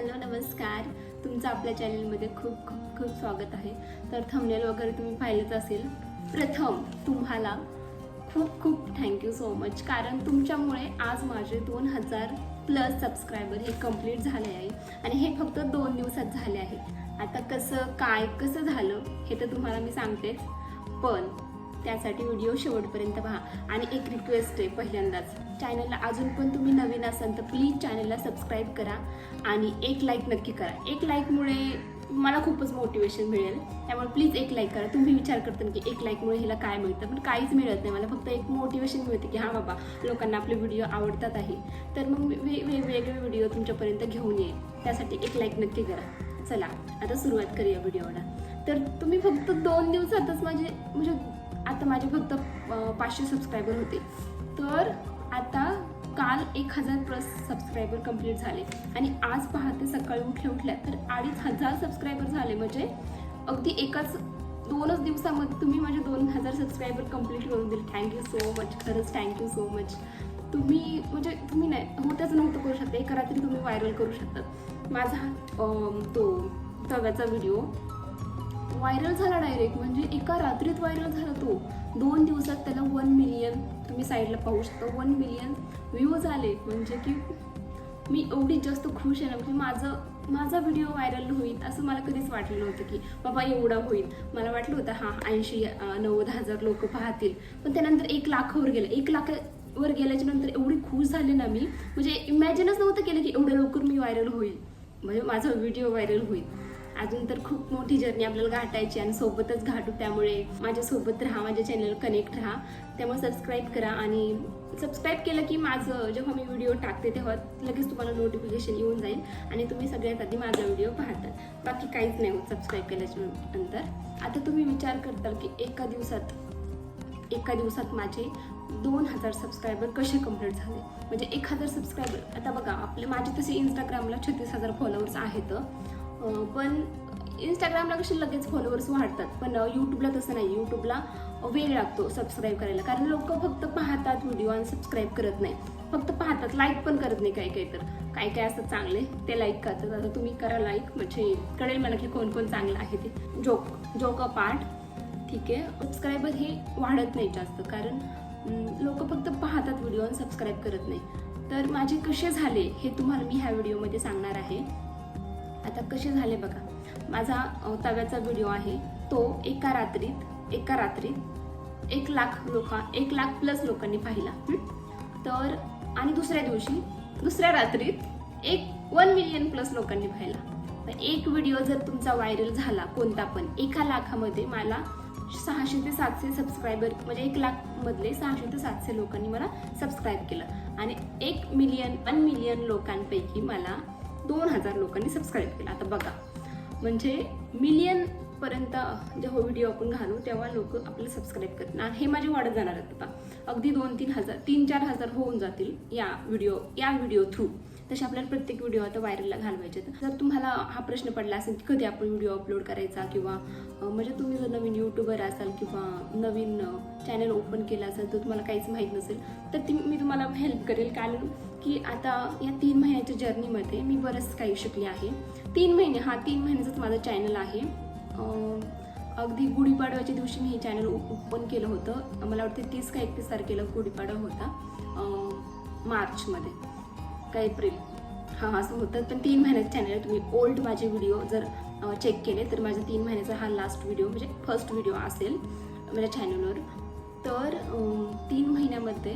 Hello नमस्कार. तुमचं आपल्या चॅनलमध्ये खूप खूप खूप स्वागत आहे. तर थंबनेल वगैरे तुम्ही पाहिलंच असेल. प्रथम तुम्हाला खूप खूप थँक्यू सो मच कारण तुमच्यामुळे आज माझे दोन हजार प्लस सबस्क्रायबर हे कंप्लीट झाले आहे. आणि हे फक्त दोन दिवसात झाले आहे. आता कसं काय कसं झालं हे तर तुम्हाला मी सांगतेच. पण त्यासाठी व्हिडिओ शेवटपर्यंत पहा. आणि एक रिक्वेस्ट आहे पहिल्यांदाच. चॅनलला अजून पण तुम्ही नवीन असाल तर प्लीज चॅनलला सबस्क्राईब करा आणि एक लाईक नक्की करा. एक लाईकमुळे मला खूपच मोटिवेशन मिळेल. त्यामुळे प्लीज एक लाईक करा. तुम्ही विचार करता की एक लाईकमुळे हिला काय मिळतं? पण काहीच मिळत नाही. मला फक्त एक मोटिवेशन मिळते की हां बाबा लोकांना आपले व्हिडिओ आवडतात आहे. तर मग वे वेगवेगळे व्हिडिओ तुमच्यापर्यंत घेऊन येईल. त्यासाठी एक लाईक नक्की करा. चला आता सुरुवात करूया व्हिडिओला तर तुम्ही फक्त दोन दिवसातच माझे म्हणजे आता माझे फक्त पाचशे सबस्क्रायबर होते. तर आता काल एक हजार प्लस सबस्क्रायबर कंप्लीट झाले. आणि आज पहाटे सकाळी उठल्या उठल्या तर अडीच हजार सबस्क्रायबर झाले. म्हणजे अगदी एकाच दोनच दिवसामध्ये तुम्ही माझे दोन हजार सबस्क्रायबर कंप्लीट करून दिले. थँक्यू सो मच खरंच थँक्यू सो मच तुम्ही म्हणजे तुम्ही नाही होत्याच नव्हतं करू शकता. एका रात्री तुम्ही व्हायरल करू शकता माझा तो तव्याचा व्हिडिओ व्हायरल झाला डायरेक्ट म्हणजे एका रात्रीत व्हायरल झाला तो. दोन दिवसात त्याला वन मिलियन तुम्ही साईडला पाहू शकता वन मिलियन व्ह्यूज आले. म्हणजे की मी एवढी जास्त खुश आहे ना म्हणजे माझं माझा व्हिडिओ व्हायरल होईल असं मला कधीच वाटलं नव्हतं की बाबा एवढा होईल. मला वाटलं होतं हां ऐंशी नव्वद हजार लोक पाहतील. पण त्यानंतर एक लाखावर गेलं. एक लाखावर गेल्याच्यानंतर एवढी खुश झाले ना मी. म्हणजे इमॅजिनच नव्हतं केलं की एवढ्या लवकर मी व्हायरल होईल. म्हणजे माझा व्हिडिओ व्हायरल होईल. अजून तर खूप मोठी जर्नी आपल्याला गाठायची आणि सोबतच घाटू त्यामुळे माझ्यासोबत राहा माझ्या चॅनल कनेक्ट राहा. त्यामुळे सबस्क्राईब करा आणि सबस्क्राईब केलं की माझं जेव्हा मी व्हिडिओ टाकते तेव्हा लगेच तुम्हाला नोटिफिकेशन येऊन जाईल आणि तुम्ही सगळ्यात आधी माझा व्हिडिओ पाहतात. बाकी काहीच नाही होत सबस्क्राईब केल्याच्यानंतर. आता तुम्ही विचार करताल की एका दिवसात एका दिवसात माझे दोन हजार सबस्क्रायबर कसे कंप्लीट झाले? म्हणजे एक हजार सबस्क्रायबर आता बघा आपले माझे तसे इंस्टाग्रामला छत्तीस हजार फॉलोअर्स आहेत. पण इंस्टाग्रामला कसे लगेच फॉलोअर्स वाढतात पण यूट्यूबला तसं नाही. यूट्यूबला वेळ लागतो सबस्क्राईब करायला. कारण लोक फक्त पाहतात व्हिडिओ आणि सबस्क्राईब करत नाही. फक्त पाहतात लाईक पण करत नाही काही काही तर. काय काय असतात चांगले ते लाईक करतात. आता तुम्ही करा लाईक म्हणजे कळेल मला की कोण कोण चांगलं आहे ते. जोक जोक पार्ट ठीक आहे. सबस्क्रायबर हे वाढत नाही जास्त. कारण लोक फक्त पाहतात व्हिडिओ आणि सबस्क्राईब करत नाही. तर माझे कसे झाले हे तुम्हाला मी ह्या व्हिडिओमध्ये सांगणार आहे. आता कसे झाले बघा. माझा तव्याचा व्हिडिओ आहे. तो एका रात्रीत एका रात्रीत एक लाख लोक एक लाख प्लस लोकांनी पाहिला. तर आणि दुसऱ्या दिवशी दुसऱ्या रात्रीत एक वन मिलियन प्लस लोकांनी पाहिला. तर एक व्हिडिओ जर तुमचा व्हायरल झाला कोणता पण एका लाखामध्ये मला सहाशे ते सातशे सबस्क्रायबर म्हणजे एक लाखमधले सहाशे ते सातशे लोकांनी मला सबस्क्राईब केलं. आणि एक मिलियन वन मिलियन लोकांपैकी मला दोन हजार लोकांनी सबस्क्राईब केलं. आता बघा. म्हणजे मिलियन पर्यंत जेव्हा व्हिडिओ आपण घालू तेव्हा लोक आपल्याला सबस्क्राईब करतील आणि हे माझे वाढत जाणार आहेत आता. अगदी दोन तीन हजार तीन चार हजार होऊन जातील या व्हिडिओ या व्हिडिओ थ्रू तसे आपल्याला प्रत्येक व्हिडिओ आता व्हायरलला घालवायचे आहेत. जर तुम्हाला हा प्रश्न पडला असेल की कधी आपण व्हिडिओ अपलोड करायचा किंवा म्हणजे तुम्ही जर नवीन युट्यूबर असाल किंवा नवीन चॅनल ओपन केला असेल तर तुम्हाला काहीच माहीत नसेल तर ती मी तुम्हाला हेल्प करेल. कारण की आता या तीन महिन्याच्या जर्नीमध्ये मी बरंच काही शिकले आहे. तीन महिने हा तीन महिन्याचाच माझा चॅनल आहे. अगदी गुढीपाडव्याच्या दिवशी मी हे चॅनल ओपन केलं होतं. मला वाटतं तीस का एकतीस तारखेला गुढीपाडवा होता मार्चमध्ये का एप्रिल. हां असं होतं. पण तीन महिन्याचं चॅनल आहे. तुम्ही ओल्ड माझे व्हिडिओ जर चेक केले तर माझा तीन महिन्याचा हा लास्ट व्हिडिओ म्हणजे फर्स्ट व्हिडिओ असेल माझ्या चॅनलवर तर तीन महिन्यामध्ये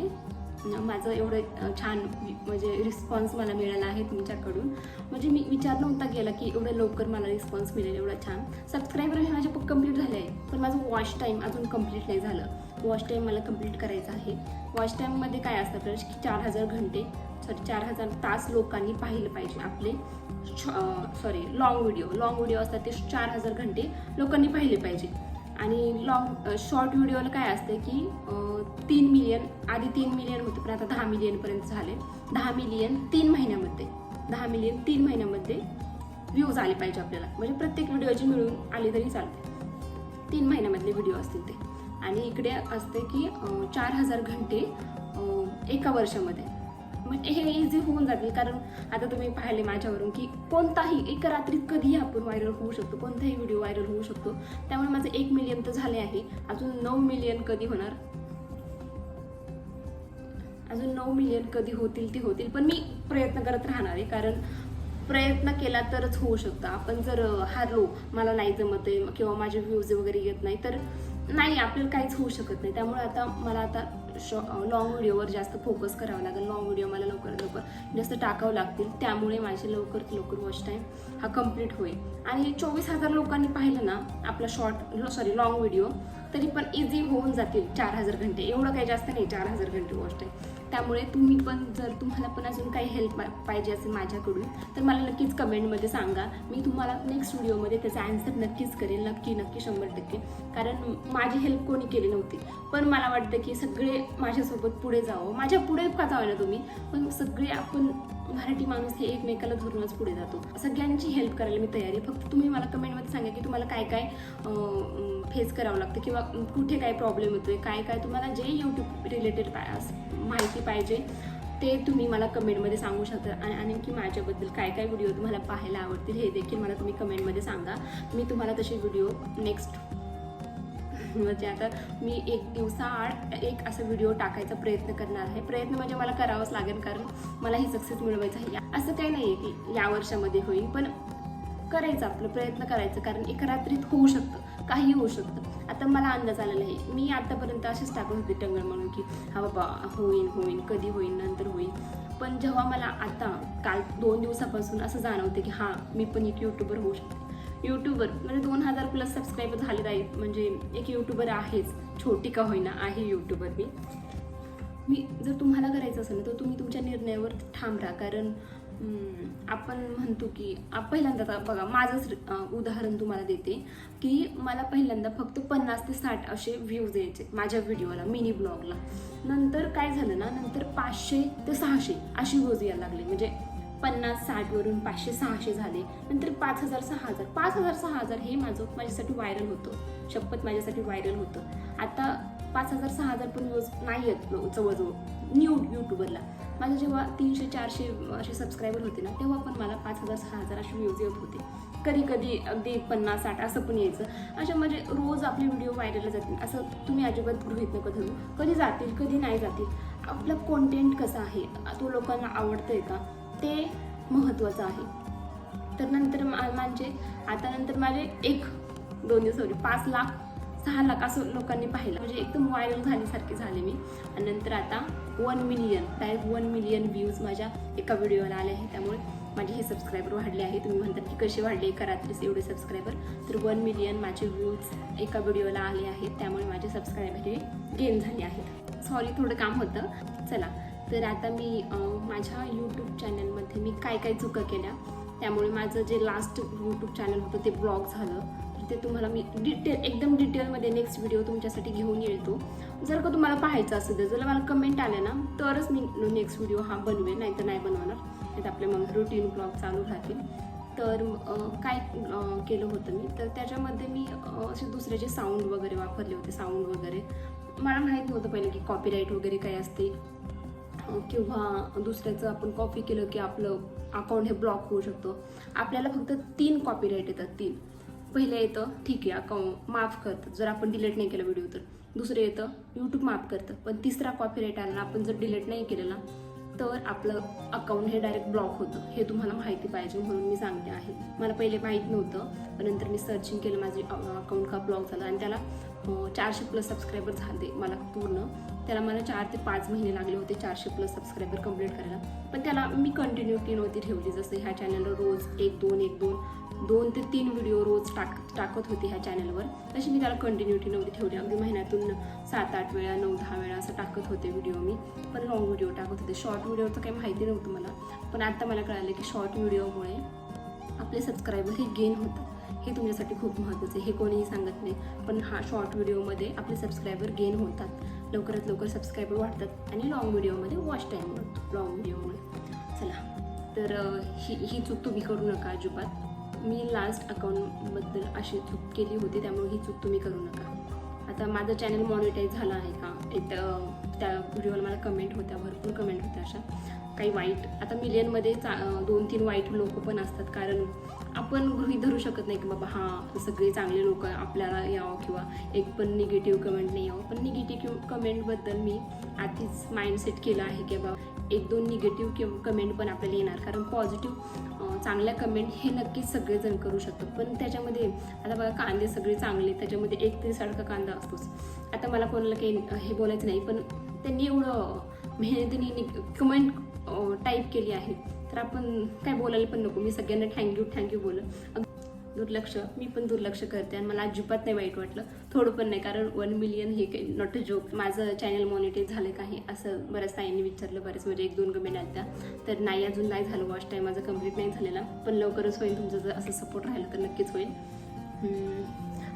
माझं एवढं छान म्हणजे रिस्पॉन्स मला मिळाला आहे तुमच्याकडून. म्हणजे मी विचार नव्हता गेला की एवढं लवकर मला रिस्पॉन्स मिळेल एवढा छान. सबस्क्रायबर हे माझे कंप्लीट झाले आहे पण माझं वॉच टाईम अजून कंप्लीट नाही झालं. वॉच टाईम मला कंप्लीट करायचं आहे. वॉच टाईममध्ये काय असतं आपल्याला की चार हजार घंटे सॉरी चार हजार तास लोकांनी पाहिलं पाहिजे आपले. Sorry long video long video असतात ते चार हजार घंटे लोकांनी पाहिले पाहिजे. आणि लॉंग शॉर्ट व्हिडिओला काय असतं की तीन मिलियन आधी तीन मिलियन होते पण आता दहा मिलियनपर्यंत झाले. दहा मिलियन तीन महिन्यामध्ये. दहा मिलियन तीन महिन्यामध्ये व्ह्यूज आले पाहिजे आपल्याला. म्हणजे प्रत्येक व्हिडिओची मिळून आले तरी चालते. तीन महिन्यामधले व्हिडिओ असतील ते. आणि इकडे असते की चार हजार घंटे एका वर्षामध्ये. म्हणजे हे इझी होऊन जातील. कारण आता तुम्ही पाहिले माझ्यावरून की कोणताही एका रात्रीत कधीही आपण व्हायरल होऊ शकतो. कोणताही व्हिडिओ व्हायरल होऊ शकतो. त्यामुळे माझं एक मिलियन तर झाले आहे. अजून नऊ मिलियन कधी होणार? अजून नऊ मिलियन कधी होतील ते होतील. पण मी प्रयत्न करत राहणार आहे. कारण प्रयत्न केला तरच होऊ शकतं. आपण जर हारलो मला नाही जमत आहे किंवा माझे व्ह्यूज वगैरे येत नाही तर नाही आपल्याला काहीच होऊ शकत नाही. त्यामुळे आता मला आता शॉ लॉंग व्हिडिओवर जास्त फोकस करावं लागेल. लॉंग व्हिडिओ मला लवकरात लवकर जास्त टाकावं लागतील. त्यामुळे माझे लवकरात लवकर वॉच टाईम हा कंप्लीट होईल. आणि चोवीस हजार लोकांनी पाहिलं ना आपला शॉर्ट सॉरी लॉंग व्हिडिओ तरी पण इझी होऊन जातील चार हजार घंटे. एवढं काही जास्त नाही चार हजार घंटे वॉच टाईम त्यामुळे तुम्ही पण जर तुम्हाला पण अजून काही हेल्प पाहिजे असेल माझ्याकडून तर मला नक्कीच कमेंटमध्ये सांगा. मी तुम्हाला नेक्स्ट व्हिडिओमध्ये त्याचा आन्सर नक्कीच करेल. नक्की नक्की शंभर टक्के. कारण माझी हेल्प कोणी केली नव्हती. पण मला वाटतं की सगळे माझ्यासोबत पुढे जावं. माझ्या पुढे का जावं ना तुम्ही? पण सगळे आपण मराठी माणूस हे एकमेकाला धरूनच पुढे जातो. सगळ्यांची हेल्प करायला मी तयारी फक्त तुम्ही मला कमेंटमध्ये सांगा की तुम्हाला काय काय फेस करावं लागतं किंवा कुठे काय प्रॉब्लेम येतोय काय काय तुम्हाला जे यूट्यूब रिलेटेड माहिती पाहिजे ते तुम्ही मला कमेंटमध्ये सांगू शकता. आणि आणखी माझ्याबद्दल काय काय व्हिडिओ तुम्हाला पाहायला आवडतील हे देखील मला तुम्ही कमेंटमध्ये सांगा. मी तुम्हाला तसे व्हिडिओ नेक्स्ट म्हणजे आता मी एक दिवसाआड एक असा व्हिडिओ टाकायचा प्रयत्न करणार आहे. प्रयत्न म्हणजे मला करावाच लागेल कारण मला ही सक्सेस मिळवायचं आहे. असं काही नाही आहे की या वर्षामध्ये होईल पण करायचं आपलं प्रयत्न करायचं कारण एका रात्रीत होऊ शकतं काही होऊ शकतं. आता मला अंदाज आलेला आहे मी आतापर्यंत असेच टाकत होते टंगळ म्हणून. की हा बाबा होईन होईन कधी होईन नंतर होईन. पण जेव्हा मला आता काल दोन दिवसापासून असं जाणवते की हां मी पण एक यूट्यूबर होऊ शकते. यूट्यूबर म्हणजे दोन हजार प्लस सबस्क्रायबर झालेले आहेत. म्हणजे एक यूट्यूबर आहेच. छोटी का होईना आहे यूट्यूबर मी. मी जर तुम्हाला करायचं असेल ना तर तुम्ही तुमच्या निर्णयावर ठाम राहा. कारण आपण म्हणतो की पहिल्यांदा बघा माझंच उदाहरण तुम्हाला देते की मला पहिल्यांदा फक्त पन्नास ते साठ असे व्ह्यूज यायचे माझ्या व्हिडिओला मिनी ब्लॉगला नंतर काय झालं ना नंतर पाचशे ते सहाशे अशी व्ह्यूज यायला लागले. म्हणजे पन्नास साठवरून पाचशे सहाशे झाले. नंतर पाच हजार सहा हजार. पाच हजार सहा हजार हे माझं माझ्यासाठी व्हायरल होतं. शपथ माझ्यासाठी व्हायरल होतं. आता पाच हजार सहा हजार पण व्ह्यूज नाही आहेत जवळजवळ. न्यू यूट्यूबरला माझे जेव्हा तीनशे चारशे असे सबस्क्रायबर होते ना तेव्हा पण मला पाच हजार सहा हजार असे व्ह्यूज येत होते. कधी कधी अगदी पन्नास साठ असं पण यायचं. अशा म्हणजे रोज आपले व्हिडिओ व्हायरल जातील. असं तुम्ही अजिबात गृहित नका धरू. कधी जातील कधी नाही जातील. आपलं कॉन्टेंट कसा आहे? तो लोकांना आवडतंय का? ते महत्त्वाचं आहे. तर नंतर मा- म्हणजे आता नंतर माझे एक दोन दिवस सॉरी पाच लाख सहा लाख असं लोकांनी पाहिलं. म्हणजे एकदम व्हायरल झाल्यासारखे झाले मी. आणि नंतर आता one million direct one million views माझ्या एका व्हिडिओला आले आहे त्यामुळे माझे हे सबस्क्रायबर वाढले आहे तुम्ही म्हणतात की कसे वाढले? एका रात्रीच एवढे सबस्क्रायबर तर वन मिलियन माझे व्ह्यूज एका व्हिडिओला आले आहेत. त्यामुळे माझे सबस्क्रायबर हे गेन झाले आहेत. सॉरी थोडं काम होतं. चला. तर आता मी माझ्या यूट्यूब चॅनलमध्ये मी काय काय चुका केल्या? त्यामुळे माझं जे लास्ट यूट्यूब चॅनल होतं ते ब्लॉग झालं. ते तुम्हाला मी डिटेल एकदम डिटेलमध्ये नेक्स्ट व्हिडिओ तुमच्यासाठी घेऊन येतो जर का तुम्हाला पाहायचं असेल तर जर मला कमेंट आल्या ना तरच मी नेक्स्ट व्हिडिओ हा बनवेल नाही तर नाही बनवणार. त्यात आपले मग रुटीन ब्लॉग चालू राहतील. तर काय केलं होतं मी? तर त्याच्यामध्ये मी असे दुसऱ्याचे साऊंड वगैरे वापरले होते साऊंड वगैरे मला माहीत नव्हतं पहिले की कॉपीराईट वगैरे काय असते. किंवा दुसऱ्याचं आपण कॉपी केलं की आपलं अकाउंट हे ब्लॉक होऊ शकतो. आपल्याला फक्त तीन कॉपीराईट येतात तीन. पहिलं येतं ठीक आहे अकाउंट माफ करतं जर आपण डिलीट नाही केलं व्हिडिओ तर. दुसरं येतं यूट्यूब माफ करतं पण तिसरा कॉपीराईट आला आपण जर डिलीट नाही केलं ना तर आपलं अकाउंट हे डायरेक्ट ब्लॉक होतं. हे तुम्हाला माहिती पाहिजे म्हणून मी सांगते आहे. मला पहिले माहीत नव्हतं पण नंतर मी सर्चिंग केलं माझे अकाउंट का ब्लॉक झालं आणि त्याला चारशे प्लस सबस्क्रायबर झाले मला पूर्ण. त्याला मला चार ते पाच महिने लागले होते चारशे प्लस सबस्क्रायबर कंप्लीट करायला. पण त्याला मी कंटिन्युटी नव्हती ठेवली. जसं ह्या चॅनलवर रोज एक दोन एक दोन दोन ते तीन व्हिडिओ रोज टाक टाकत होते ह्या चॅनलवर तशी मी त्याला कंटिन्युटी नव्हती ठेवली. अगदी महिन्यातून सात आठ वेळा नऊ दहा वेळा असं टाकत होते व्हिडिओ मी. पण लॉंग व्हिडिओ टाकत होते. शॉर्ट व्हिडिओ तर काही माहिती नव्हतं मला. पण आत्ता मला कळालं की शॉर्ट व्हिडिओमुळे आपले सबस्क्रायबर हे गेन होतात. हे तुमच्यासाठी खूप महत्त्वाचं आहे. हे कोणीही सांगत नाही. पण हा शॉर्ट व्हिडिओमध्ये आपले सबस्क्रायबर गेन होतात. लवकरात लवकर सबस्क्रायबर वाढतात. आणि लॉंग व्हिडिओमध्ये वॉच टाईम वाढतो लॉंग व्हिडिओमुळे चला. तर ही ही चूक तुम्ही करू नका अजिबात. मी लास्ट अकाउंटबद्दल अशी चूक केली होती त्यामुळे ही चूक तुम्ही करू नका. आता माझं चॅनल मॉनिटाईज झालं आहे का? एक त्या व्हिडिओला मला कमेंट होत्या भरपूर कमेंट होत्या अशा. काही वाईट. आता मिलियनमध्ये चा दोन तीन वाईट लोक पण असतात. कारण आपण गृहीत धरू शकत नाही की बाबा हां सगळे चांगले लोक आपल्याला यावं किंवा एक पण निगेटिव्ह कमेंट नाही यावं. पण निगेटिव्ह कमेंटबद्दल मी आधीच माइंडसेट केलं आहे की बाबा एक दोन निगेटिव्ह कमेंट पण आपल्याला येणार. कारण पॉझिटिव्ह चांगल्या कमेंट हे नक्कीच सगळेजण करू शकतो पण त्याच्यामध्ये आता बघा कांदे सगळे चांगले त्याच्यामध्ये एक तरी सारखा कांदा असतोच. आता मला कोणाला काही हे बोलायचं नाही पण त्यांनी एवढं मेहनतीने कमेंट टाईप केली आहे. तर आपण काय बोलायला पण नको मी सगळ्यांना थँक्यू थँक्यू बोलत दुर्लक्ष मी पण दुर्लक्ष करते आणि मला अजिबात नाही वाईट वाटलं. थोडं पण नाही कारण वन मिलियन हे काही नॉट अ जोक माझं चॅनल मॉनिटाईज झालं काही असं बऱ्याच ताईंनी विचारलं बरेच म्हणजे एक दोन कमेंट आल्या तर नाही अजून नाही झालं वॉच टाईम माझं कंप्लीट नाही झालेला. पण लवकरच होईल तुमचं जर असं सपोर्ट राहिलं तर नक्कीच होईल.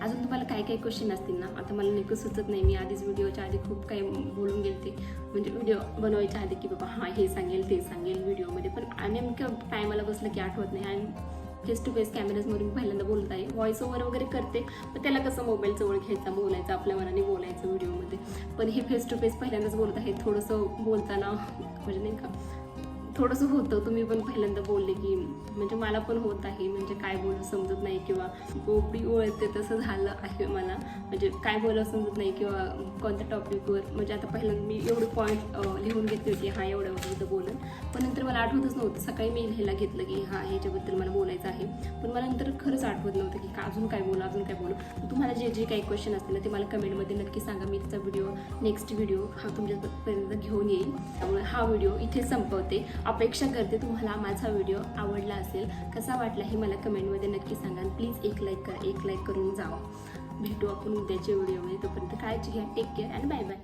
अजून तुम्हाला काय काय क्वेश्चन असतील ना? आता मला नेमकं सुचत नाही. मी आधीच व्हिडिओच्या आधी खूप काही बोलून गेलते. म्हणजे व्हिडिओ बनवायच्या आधी की बाबा हां हे सांगेल ते सांगेल व्हिडिओमध्ये पण नेमकं टायमाला बसलं की आठवत नाही. आणि फेस टू फेस कॅमेराजमधून पहिल्यांदा बोलत आहे व्हॉइस ओव्हर वगैरे करते पण त्याला कसं मोबाईल जवळ घ्यायचा बोलायचं आपल्या मनाने बोलायचं व्हिडिओमध्ये पण हे फेस टू फेस पहिल्यांदाच बोलत आहे थोडंसं बोलताना म्हणजे नाही का थोडंसं होतं. तुम्ही पण पहिल्यांदा बोलले की म्हणजे मला पण होत आहे म्हणजे काय बोलू समजत नाही किंवा गोपी ओळखते तसं झालं आहे मला. म्हणजे काय बोलावं समजत नाही किंवा कोणत्या टॉपिकवर. म्हणजे आता पहिल्यांदा मी एवढे पॉईंट लिहून घेतले होते हा एवढ्या वगैरे बोलून. पण नंतर मला आठवतच नव्हतं. सकाळी मी लिहायला घेतलं की हा ह्याच्याबद्दल मला बोलायचं आहे. पण मला नंतर खरंच आठवत नव्हतं की अजून काय बोलू अजून काय बोलू. तुम्हाला जे जे काही क्वेश्चन असतील ना ते मला कमेंटमध्ये नक्की सांगा. मी त्याचा व्हिडिओ नेक्स्ट व्हिडिओ हा तुमच्यापर्यंत घेऊन येईल. त्यामुळे हा व्हिडिओ इथे संपवते. अपेक्षा करते तुम्हाला माझा व्हिडिओ आवडला असेल कसा वाटला हे मला कमेंटमध्ये नक्की सांगा प्लीज एक लाईक करा एक लाईक करून जावा. भेटू आपण उद्याच्या व्हिडिओमध्ये तोपर्यंत काळजी घ्या take care and bye bye